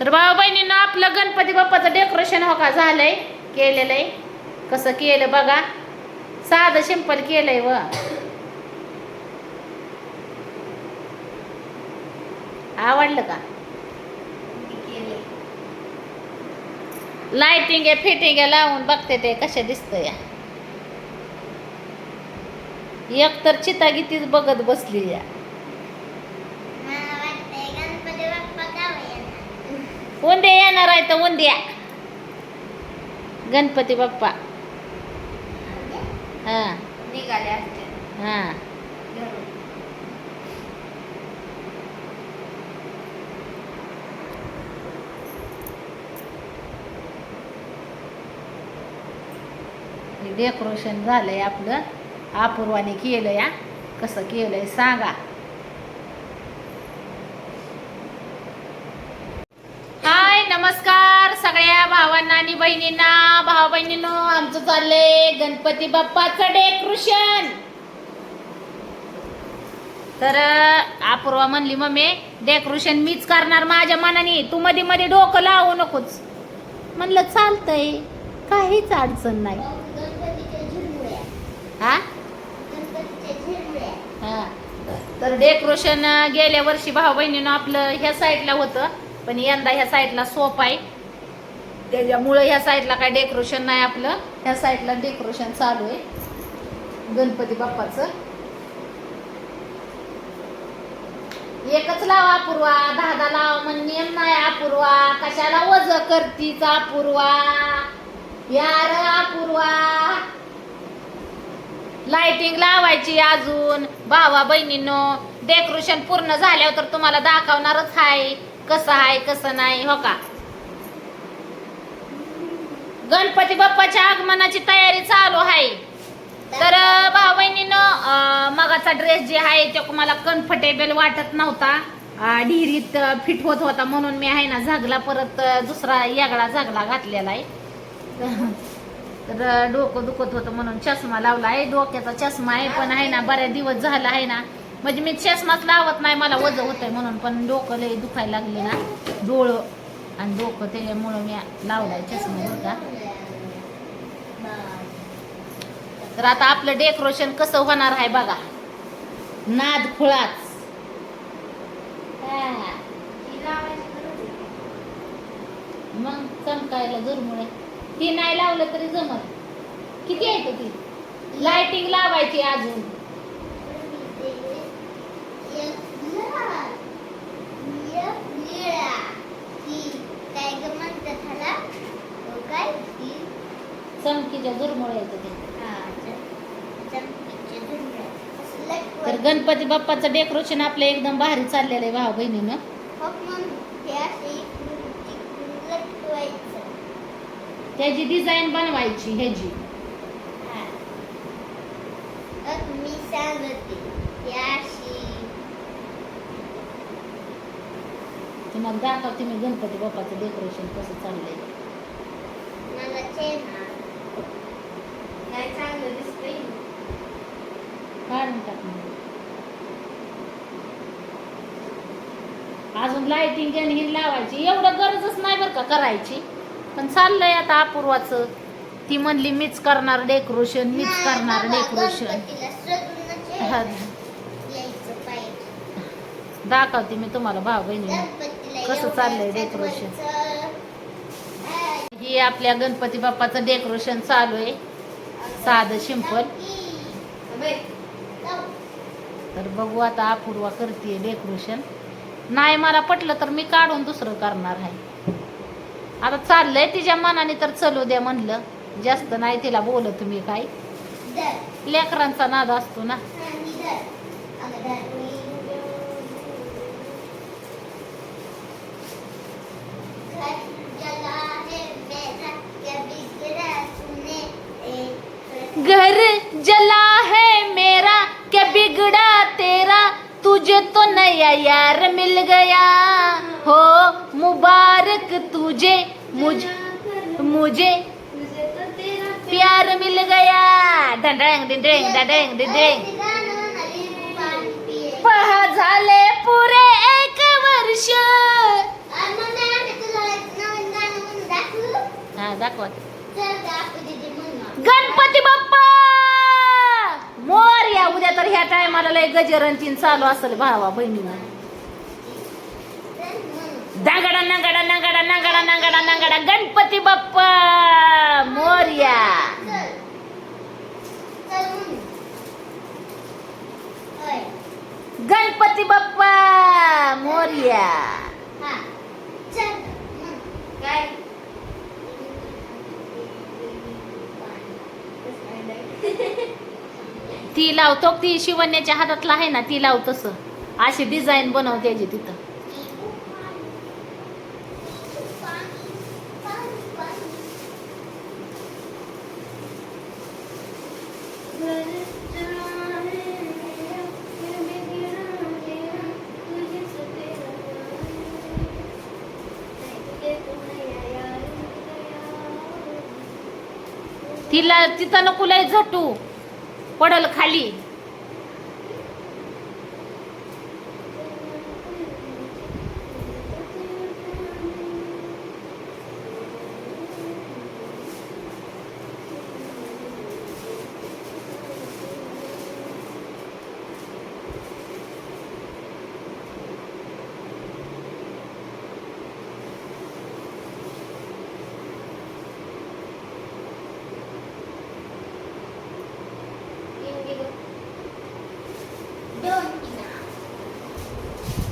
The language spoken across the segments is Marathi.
तर भाऊ बहिणीनं आपलं गणपती बाप्पाचं डेकोरेशन हो का झालंय? केलेलं आहे कसं केलं बघा. साधं सिंपल केलंय व. आवडलं का? लाइटिंग आहे फिटिंग आहे लावून बघते ते कशा दिसतंय. या एक तर चितागीतीच बघत बसली या उंद्या येणार आहे तर उंद्या गणपती बाप्पा. हा. निघाले असते हा. डेकोरेशन झालंय आपलं. अपूर्वाने केलं या कसं केलंय सांगा हाय नमस्कार सगळ्या भावांना आणि बहिणींना भाव बहिणींनो आमचं चाललंय गणपती बाप्पाचं डेकोरेशन तर अपूर्वा म्हणली मम्मी डेकोरेशन मीच करणार माझ्या मनाने. तू मध्ये मध्ये डोकं लावू नकोच म्हणलं चालतंय. काहीच अडचण नाही. हा हा. तर डेकोरेशन गेल्या वर्षी भाऊ बहिणीनं आपलं ह्या साईडला होतं. पण यंदा ह्या साईडला सोप आहे. त्याच्यामुळं ह्या साईडला काय डेकोरेशन नाही आपलं. ह्या साईडला डेकोरेशन चालू आहे. गणपती बाप्पाचं. एकच लावा अपूर्वा दहा दहा लावा म्हण नियम नाही अपूर्वा. कशाला वज करतीच अपूर्वा? यार अपूर्वा. लाइटिंग लावायची अजून. भावा बहिणींनो डेकोरेशन पूर्ण झाल्यावर तर तुम्हाला दाखवणारच आहे. कसं आहे कसं नाही हो का? गणपती बाप्पाच्या आगमनाची तयारी चालू आहे. तर भाऊ बहिणीनं मगाचा ड्रेस जे आहे तो मला कम्फर्टेबल वाटत नव्हता. डिहरीत ढिरीत फिट होत होता म्हणून मी आहे ना झागला परत दुसरा यागळा झागला घातलेला आहे. तर डोकं दुखत होतं म्हणून चष्मा लावला आहे. डोक्याचा चष्मा आहे पण आहे ना बऱ्याच दिवस झाला आहे ना म्हणजे मी चष्माच लावत नाही मला वज होत आहे म्हणून पण डोकं लय दुखायला लागले ना. डोळं आणि डोकं त्याच्यामुळं मी लावलाय चष्मा का तर आता आपलं डेकोरेशन कसं होणार आहे बघा. नाद खुळाच. मग चमकायला जुरमुळे. ती नाही लावलं तरी जमत किती आहे तो ती? लाइटिंग लावायची अजून काय ग म्हणतात ह्याला तो काय ती चमकीच्या जुरमुळे येतं ते हा. तर गणपती बाप्पाचं डेकोरेशन आपलं एकदम भारी चाललेलं आहे भाऊ बहिणीनं. त्याची डिझाईन बनवायची ह्याची हा. मग मी सांगते हे अशी तुम्हाला दाखवते मी गणपती बाप्पाचं डेकोरेशन कसं चाललंय काढून टाक मग. अजून लाइटिंग ही लावायची एवढं गरजच नाही बरं का करायची पण चाललंय आता अपूर्वाचं ती म्हणली मीच करणार डेकोरेशन मीच करणार डेकोरेशन दाखवते मी तुम्हाला भाऊ बहिणी कसं चाललंय? सजवायचं. हा. आपल्या गणपती बाप्पाचं डेकोरेशन चालू आहे साधं सिंपल. तर बघू आता अपूर्वा करते डेकोरेशन नाही मला पटलं तर मी काढून दुसरं करणार आहे आता चाललंय तिच्या मनाने तर चलू द्या म्हणलं जास्त नाही तिला बोलत तुम्ही काय. लेकरांचा नाद असतो ना नया यार मिल गया। हो मुबारक तुझे मुझ मुझे। प्यार मिल गया। डंडंग डिंडंग डंडंग डिंडंग पह झाले पुरे एक वर्ष। हा दाखवा. गणपती बाप्पा उद्या तर ह्या टायमाला लय गजरंतीन चालू असेल भावा बहिणीला चल नंगडा दांगडा नांगडा नांगडा नांगडा नांगडा नांगडा गणपती बाप्पा मोर्या. गणपती बाप्पा मोर्या हा चल म्हणून काय ती लावतो ती शिवण्याच्या हातातला आहे ना ती लाव तसं. अशी डिझाईन बनवते तिथं. तिला तिथं नको लय झटू. पडल खाली.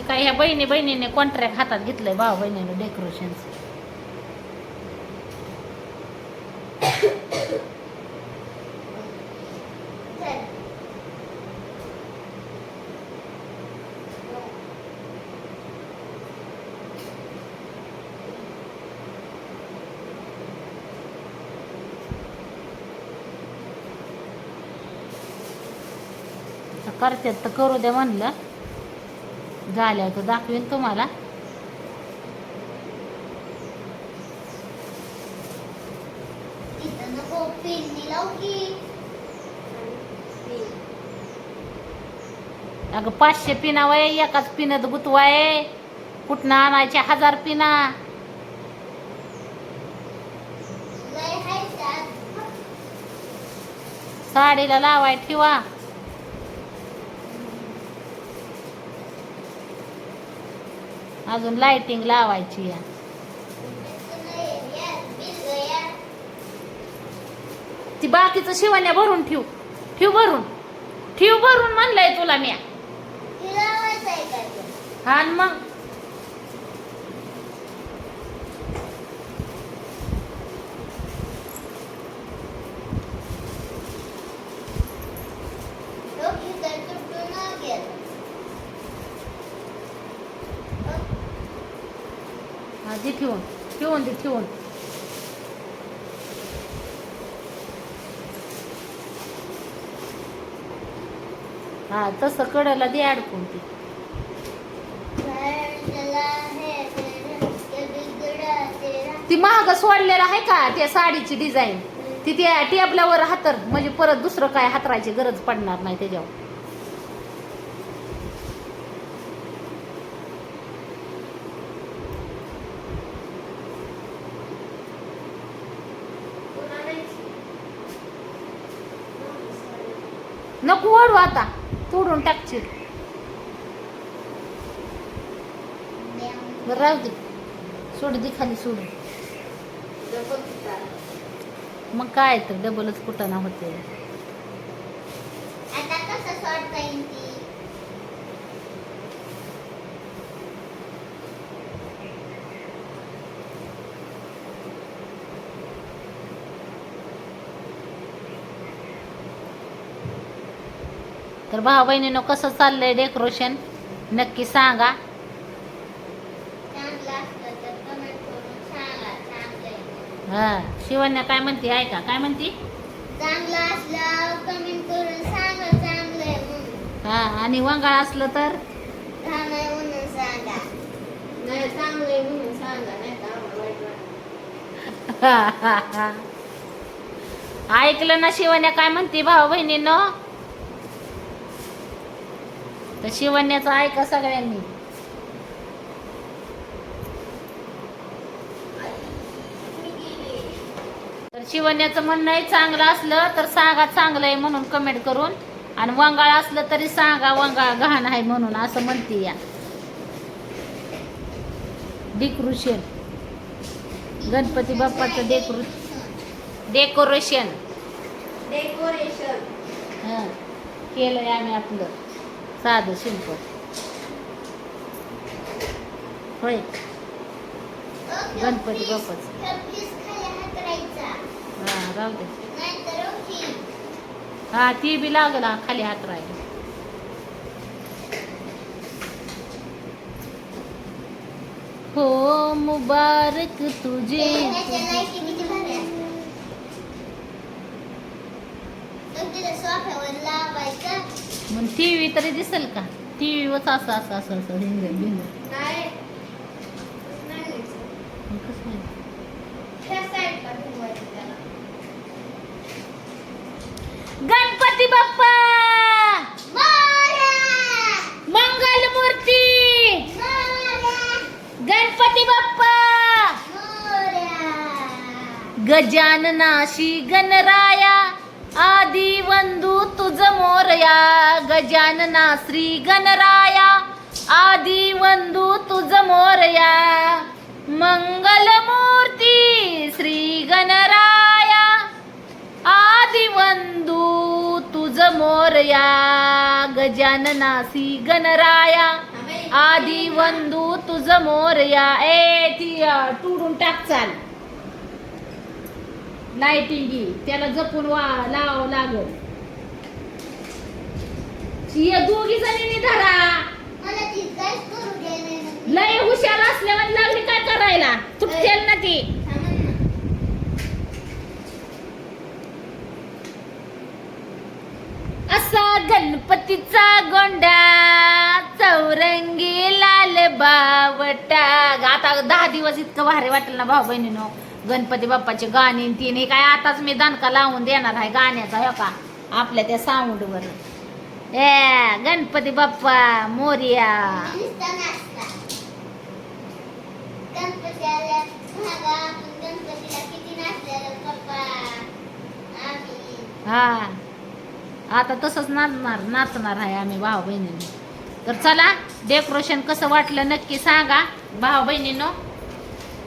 हे काय ह्या बहिणी बहिणीने कॉन्ट्रॅक्ट हातात घेतलंय भाऊ बहिणीने डेकोरेशनचं करतात तर करू दे म्हणलं. झाल्यावर तर दाखवीन तुम्हाला. अगं पाचशे पिना वय एकाच पिण्यात गुतवाय. कुठनं आणायचे? हजार पिना. साडीला लावाय ठेवा. अजून लाइटिंग लावायची आहे. ती बाकीचं शिवण्या भरून ठेव. ठेव भरून. ठेव भरून म्हणलंय तुला मी. हा मग. दे ठेवून ठेवून दे ठेवून. हा तसं कडाला दे अडकून ती. ती महाग सोडलेलं आहे का त्या साडीची डिझाईन? ती त्या टेबलावर हातर म्हणजे परत दुसरं काय हातरायची गरज पडणार नाही त्याच्यावर नको ओढू आता. तोडून टाकशील. बरं राहू दे. सोड दे खाली सोडून. मग काय तर डबलच कुठं ना होते आता कसं सोडता येईल ती तर भाऊ बहिणीनं कसं चाललंय डेकोरेशन नक्की सांगा. हा शिवण्या काय म्हणते? ऐका काय म्हणते? हा आणि वंगाळ असलं तर. ऐकलं ना शिवण्या काय म्हणते भाऊ बहिणीनं तर शिवण्याचं ऐका सगळ्यांनी. मी गेले. शिवण्याचं म्हणणं आहे चांगलं असलं तर सांगा चांगलं आहे म्हणून कमेंट करून. आणि वंगाळ असलं तरी सांगा वंगाळ गहाण आहे म्हणून असं म्हणते या. डेकोरेशन गणपती बाप्पाचं डेकोरे डेकोरेशन डेकोरेशन हं. केलंय आम्ही आपलं. साधं सिंपल होय? गणपती बापच हां हा राहू दे. हा ती बी लागला खाली हात राहिली. हो मुबारक तुझे. लावायचं. मग टी व्ही तरी दिसेल का? टी व्हीवरच असं असं असं असं हिंग हिंग गणपती बाप्पा! मंगल मूर्ती! गणपती बाप्पा! गजाननाशी गणराया! आदी वंदू तुझ मोरया गजानना श्री गणराया। आदी वंदू तुझ मोरया मंगलमूर्ती श्री गणराया। आदी वंदू तुझ मोरया गजानना श्री गणराया। आदी वंदू तुझ मोरया। ए ती टुडून टाक चाल. लाइटिंगी त्याला जपून वा लाव लागल. ये दोघी जणींनी धरा. लय हुशार असल्यावर लागली काय करायला? तुटतेल ना ती. असा गणपतीचा गोंडा चौरंगी लाल बावटा. आता दहा दिवस इतकं भारी वाटेल ना भाऊ बहिणीनो. गणपती बाप्पाचे गाणी तीन काय आताच मी दणका लावून देणार आहे गाण्याचा हो का? आपल्या त्या साऊंडवर ए गणपती बाप्पा मोरिया. हा. आता तसंच नाचणार नाचणार आहे आम्ही भाऊ बहिणींनी. तर चला डेकोरेशन कसं वाटलं नक्की सांगा. भाऊ बहिणीनो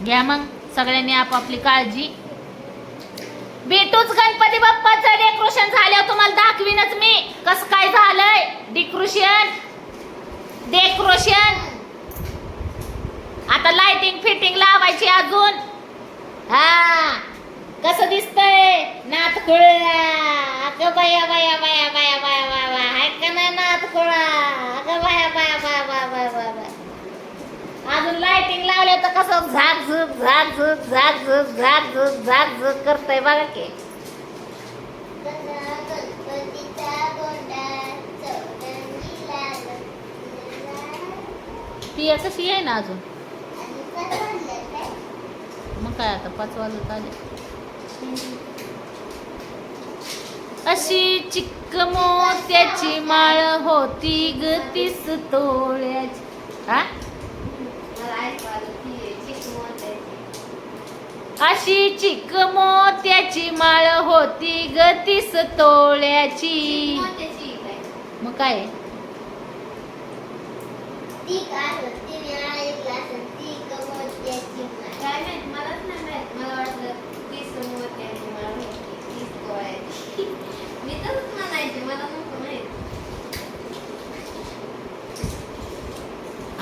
घ्या मग. सगळ्यांनी आपापली काळजी. भेटूच गणपती बाप्पाचं डेकोरेशन झाल्यावर तुम्हाला दाखवीनच मी. कसं काय झालंय? डेकोरेशन डेकोरेशन आता लाइटिंग फिटिंग लावायची अजून. हा. कसं दिसतंय? नाथखुळा अगं बाया बाया बाया बाया बाया बाया. बाया हाय का नाही नाथ अगं बाया बाया बाया बाया बाया बाया बाया. अजून लाइटिंग लावल्या तर कसं झाक झुक झाक झुक झाक झुक झाक झुक झाक झुक करतय बघा की. कसा ती कशी आहे ना अजून? मग काय आता पाच वाजत आले. अशी चिक्क मोत्याची माळ होती ग तीस तोळ्याची. हा मला ऐकू आलं ती चिकमोत्याची. अशी चिक मोत्याची माळ होती ग तीस तोळ्याची? मग काय? ती काय होती? मी ऐकलं असेल ती कमोत्याची काय माहीत मलाच नाही माहीत मला वाटलं तीस मोत्याची मला माहिती तीस गोळ्याची मी तसंच म्हणायचे मला नव्हतं माहीत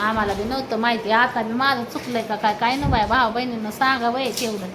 आम्हाला बी नव्हतं माहिती. आता बी माझं चुकलंय का काय? काय ना बाय भाऊ बहिणीनं सांगा बाई तेवढं